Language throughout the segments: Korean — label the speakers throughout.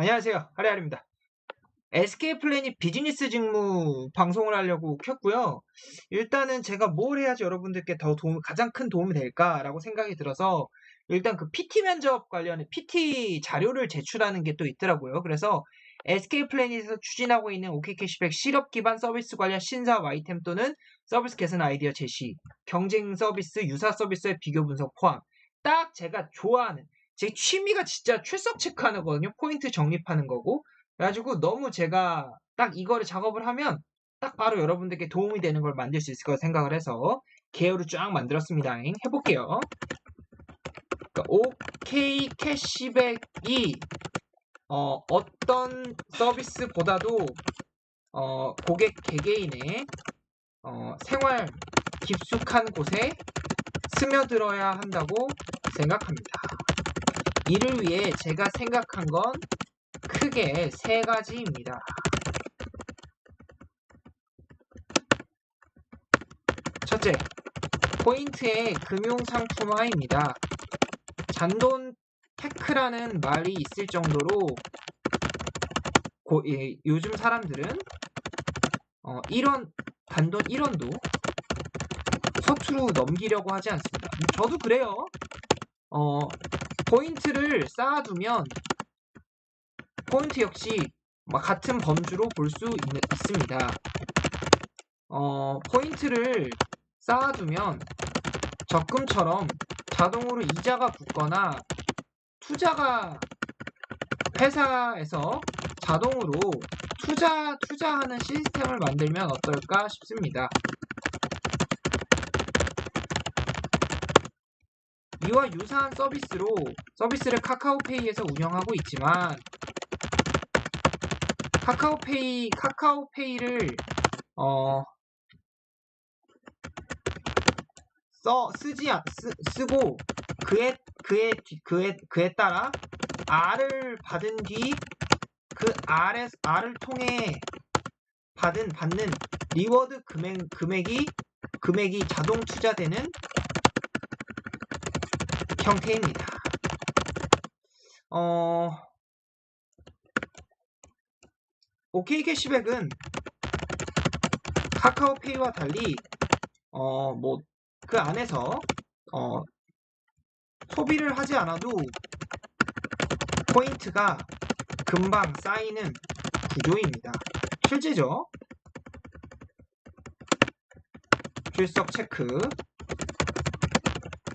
Speaker 1: 안녕하세요. 하리하리입니다. SK 플래닛 비즈니스 직무 방송을 하려고 켰고요. 일단은 제가 뭘 해야지 여러분들께 더 도움, 가장 큰 도움이 될까라고 생각이 들어서 일단 그 PT 면접 관련해 PT 자료를 제출하는 게 또 있더라고요. 그래서 SK 플래닛에서 추진하고 있는 OK 캐시백 실업 기반 서비스 관련 신사업 아이템 또는 서비스 개선 아이디어 제시, 경쟁 서비스, 유사 서비스의 비교 분석 포함. 딱 제가 좋아하는 제 취미가 진짜 출석 체크하는 거거든요. 포인트 정립하는 거고. 그래가지고 너무 제가 딱 이거를 작업을 하면 딱 바로 여러분들께 도움이 되는 걸 만들 수 있을 거라 생각을 해서 개요를 쫙 만들었습니다. 해볼게요. 그러니까 OK 캐시백이 어, 어떤 서비스보다도 어, 고객 개개인의 어, 생활 깊숙한 곳에 스며들어야 한다고 생각합니다. 이를 위해 제가 생각한 건 크게 세 가지입니다. 첫째, 포인트의 금융상품화입니다. 잔돈 테크라는 말이 있을 정도로 고, 예, 요즘 사람들은 어, 1원, 단돈 1원도 서투루 넘기려고 하지 않습니다. 저도 그래요. 어, 포인트를 쌓아두면 포인트 역시 같은 범주로 볼 수 있습니다. 어, 포인트를 쌓아두면 적금처럼 자동으로 이자가 붙거나 투자가 회사에서 자동으로 투자, 투자하는 시스템을 만들면 어떨까 싶습니다. 이와 유사한 서비스로 서비스를 카카오페이에서 운영하고 있지만 카카오페이 카카오페이를 어 써, 쓰지 쓰, 쓰고 그에 그에 그에 그에 따라 R을 받은 뒤 그 R에 R을 통해 받은 받는 리워드 금액 금액이 금액이 자동 투자되는 형태입니다. 어, OK 캐시백은 카카오페이와 달리 어, 뭐 그 안에서 어, 소비를 하지 않아도 포인트가 금방 쌓이는 구조입니다. 실제죠? 출석 체크,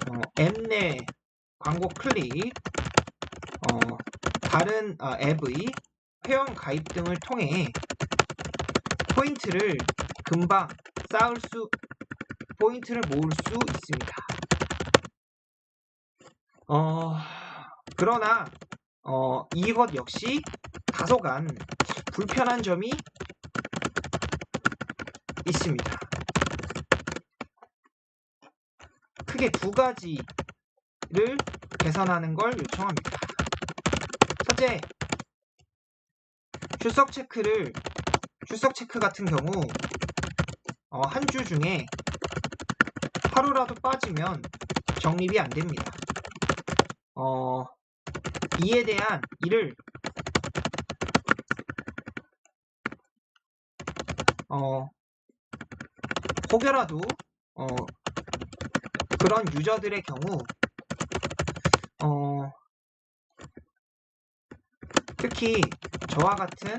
Speaker 1: 어, 앱내 광고 클릭, 어, 다른 어, 앱의 회원 가입 등을 통해 포인트를 금방 쌓을 수, 포인트를 모을 수 있습니다. 어, 그러나 어, 이것 역시 다소간 불편한 점이 있습니다. 크게 두 가지 를 개선하는 걸 요청합니다. 첫째, 출석 체크를 출석 체크 같은 경우 어, 한 주 중에 하루라도 빠지면 정립이 안 됩니다. 어, 이에 대한 일을 어, 혹여라도 어, 그런 유저들의 경우 어, 특히 저와 같은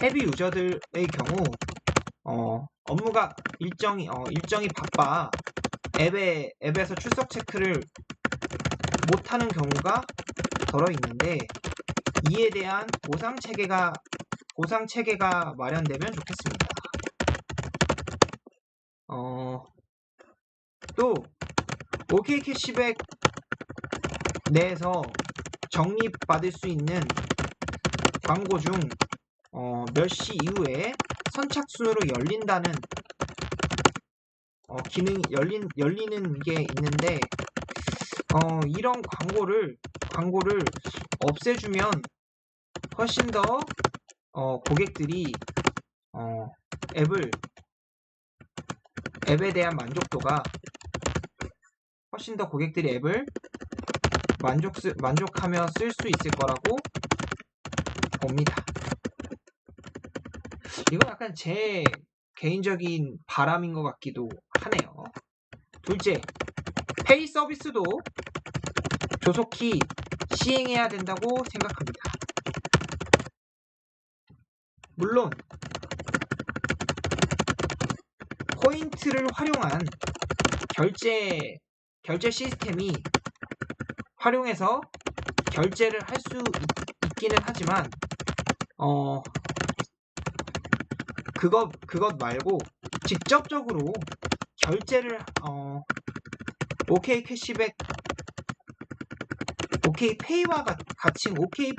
Speaker 1: 헤비 유저들의 경우 어, 업무가 일정이 어, 일정이 바빠 앱에 앱에서 출석 체크를 못하는 경우가 덜어 있는데 이에 대한 보상 체계가 보상 체계가 마련되면 좋겠습니다. 어, 또 OK 캐시백 내에서 적립받을 수 있는 광고 중 어, 몇 시 이후에 선착순으로 열린다는 어, 기능 열린 열리는 게 있는데 어, 이런 광고를 광고를 없애주면 훨씬 더 어, 고객들이 어, 앱을 앱에 대한 만족도가 훨씬 더 고객들이 앱을 만족 만족하며 쓸 수 있을 거라고 봅니다. 이건 약간 제 개인적인 바람인 것 같기도 하네요. 둘째, 페이 서비스도 조속히 시행해야 된다고 생각합니다. 물론 포인트를 활용한 결제 결제 시스템이 활용해서 결제를 할 수 있기는 하지만 어 그것 그것 말고 직접적으로 결제를 어 OK 캐시백 OK 페이와 같이 OK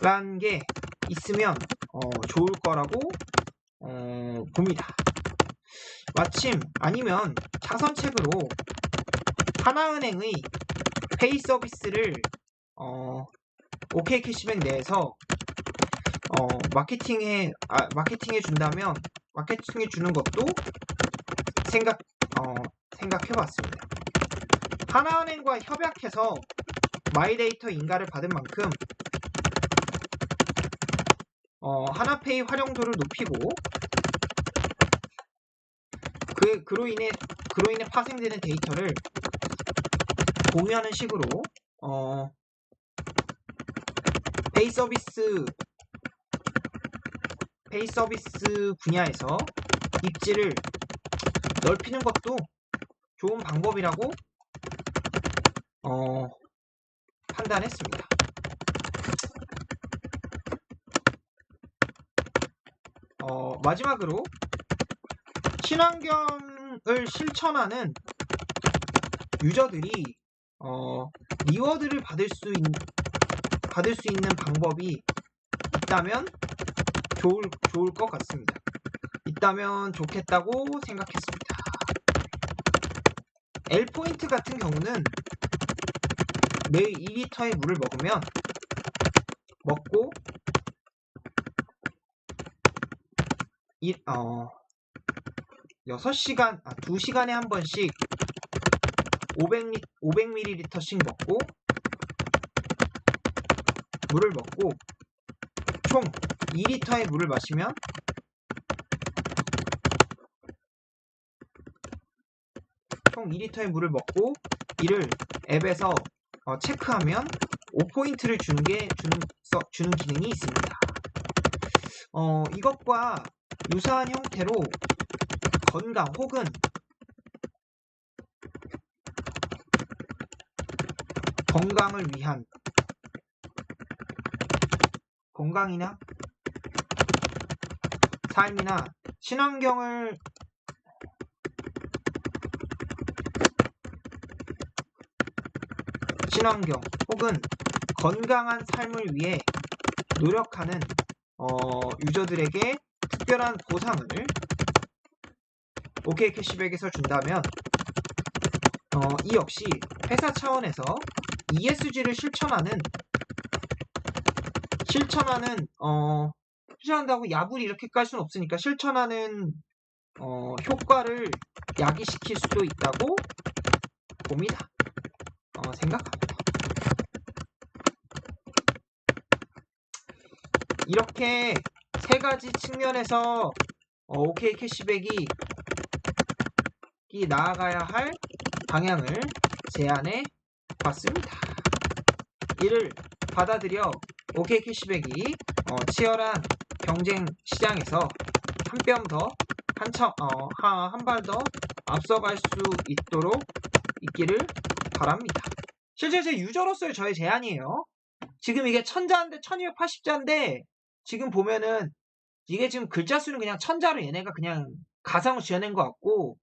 Speaker 1: 페이란 게 있으면 어, 좋을 거라고 어, 봅니다. 마침 아니면 차선책으로 하나은행의 페이 서비스를 어, OK 캐시백 내에서 어, 마케팅에 아, 마케팅해 준다면 마케팅해 주는 것도 생각 어, 생각해 봤습니다. 하나은행과 협약해서 마이데이터 인가를 받은 만큼 어, 하나페이 활용도를 높이고 그 그로 인해 그로 인해 파생되는 데이터를 공유하는 식으로 어, 페이 서비스 페이 서비스 분야에서 입지를 넓히는 것도 좋은 방법이라고 어, 판단했습니다. 어, 마지막으로 친환경을 실천하는 유저들이 어, 리워드를 받을 수, 있, 받을 수 있는 방법이 있다면 좋을, 좋을 것 같습니다. 있다면 좋겠다고 생각했습니다. L포인트 같은 경우는 매일 2리터의 물을 먹으면 먹고 이, 어, 6시간, 아, 2시간에 한 번씩 500리, 500ml씩 먹고 물을 먹고 총 2리터의 물을 마시면 총 2리터의 물을 먹고 이를 앱에서 어, 체크하면 5포인트를 주는 게 주는, 써, 주는 기능이 있습니다. 어, 이것과 유사한 형태로 건강 혹은 건강을 위한 건강이나 삶이나 친환경을 친환경 혹은 건강한 삶을 위해 노력하는 어, 유저들에게 특별한 보상을 OK 캐시백에서 준다면 어, 이 역시 회사 차원에서 ESG를 실천하는 실천하는 어, 실천한다고 야불이 이렇게 깔 수는 없으니까 실천하는 어, 효과를 야기시킬 수도 있다고 봅니다. 어, 생각합니다. 이렇게 세 가지 측면에서 어, OK 캐시백이 나아가야 할 방향을 제안해 봤습니다. 이를 받아들여 OK 캐시백이 어, 치열한 경쟁 시장에서 한 뼘 더, 한참, 어, 한발 더 앞서갈 수 있도록 있기를 바랍니다. 실제 제 유저로서의 저의 제안이에요. 지금 이게 1000자인데 1280자인데 지금 보면은 이게 지금 글자 수는 그냥 천자로 얘네가 그냥 가상으로 지어낸 것 같고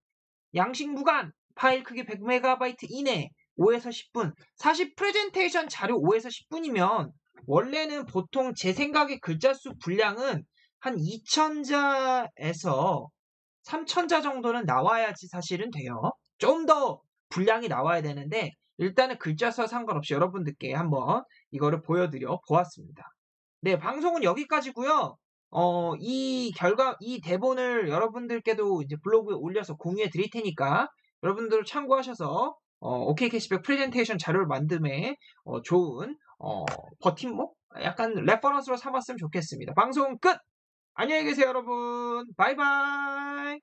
Speaker 1: 양식 무관 파일 크기 100MB 이내 5에서 10분 사실 프레젠테이션 자료 5에서 10분이면 원래는 보통 제 생각에 글자 수 분량은 한 2000자에서 3000자 정도는 나와야지 사실은 돼요. 좀 더 분량이 나와야 되는데 일단은 글자 수와 상관없이 여러분들께 한번 이거를 보여드려 보았습니다. 네, 방송은 여기까지고요. 어, 이 결과, 이 대본을 여러분들께도 이제 블로그에 올려서 공유해 드릴 테니까 여러분들 참고하셔서 어, OK 캐시백 프레젠테이션 자료를 만듦에 어, 좋은 어, 버팀목? 약간 레퍼런스로 삼았으면 좋겠습니다. 방송 끝! 안녕히 계세요, 여러분. 바이바이.